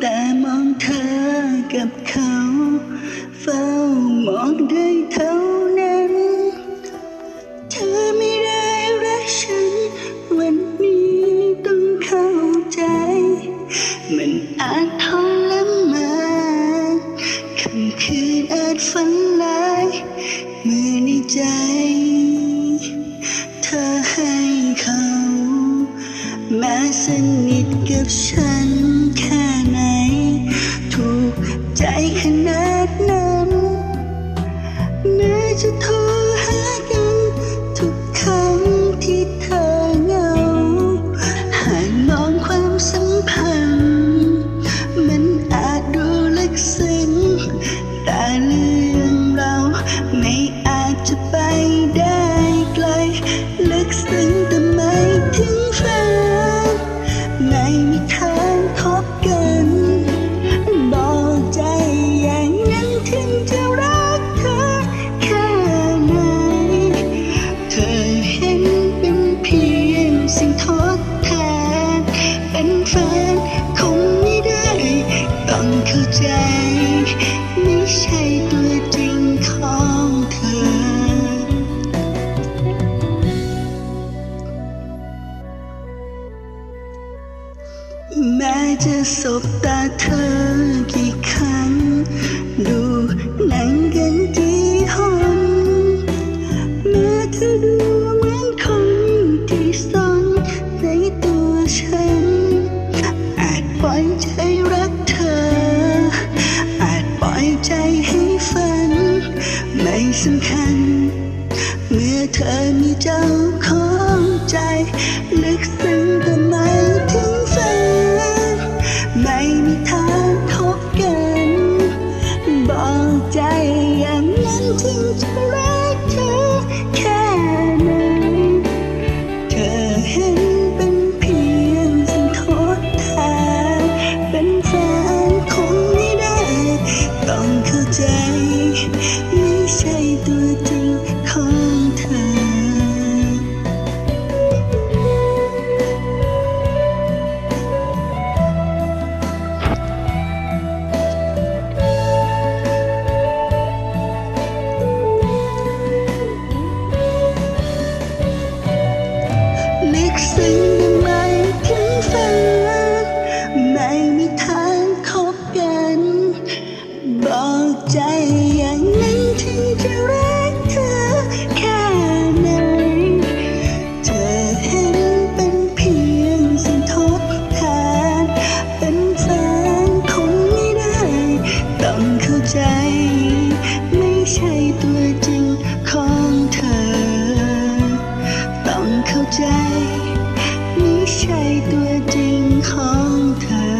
แต่มองเธอกับเขา เฝ้ามองได้เท่านั้น เธอไม่ได้รักฉัน วันนี้ต้องเข้าใจ มันอาจทรมานค่ำคืนอาจฝันลายเมื่อในใจ เธอให้เขา แม้สนิทกับฉัน จะโทรหากัน ทุกครั้งที่เธอเหงา หากมองความสัมพันธ์ มันอาจดูลึกซึ้ง แต่เรื่องเราไม่อาจจะไปได้ไกลลึกซึ้ง แม้จะสบตาเธอกี่ครั้ง ดูหนังกันกี่หนแม้เธอดูเหมือนคนที่ซ่อนในตัวฉัน อาจปล่อยใจรักเธอ อาจปล่อยใจให้ฝัน ไม่สำคัญ เมื่อเธอมีเจ้าของใจ ลึกซึ้งแต่ไม่ มีทางคบกัน บอกใจอย่างนั้นถึงจะรักเธอแค่ไหน เธอเห็นเป็นเพียงสิ่งทดแทน เป็นแฟนคงไม่ได้ ต้องเข้าใจ ไม่ใช่ตัวจริงของเธอ ต้องเข้าใจ ไม่ใช่ตัวจริงของเธอ